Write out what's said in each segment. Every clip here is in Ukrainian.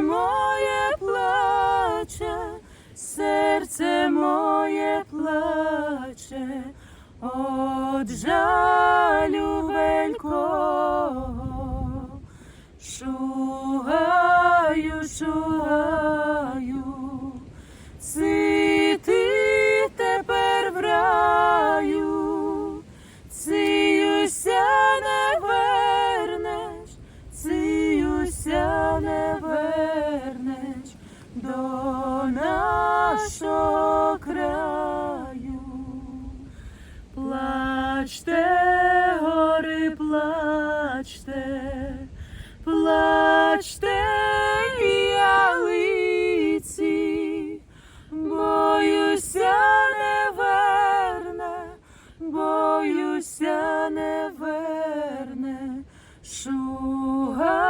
моє плаче, серце моє плаче, от жалю великого. Шугаю, шугаю. Нашого краю. Плачте, гори, плачте, плачте, ялиці, боюся не верне, боюся не верне, шугай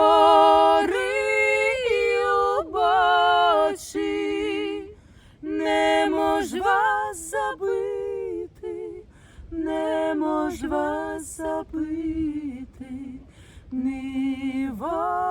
гори любочі, не мож вас забити, не мож вас забити, ні вогне,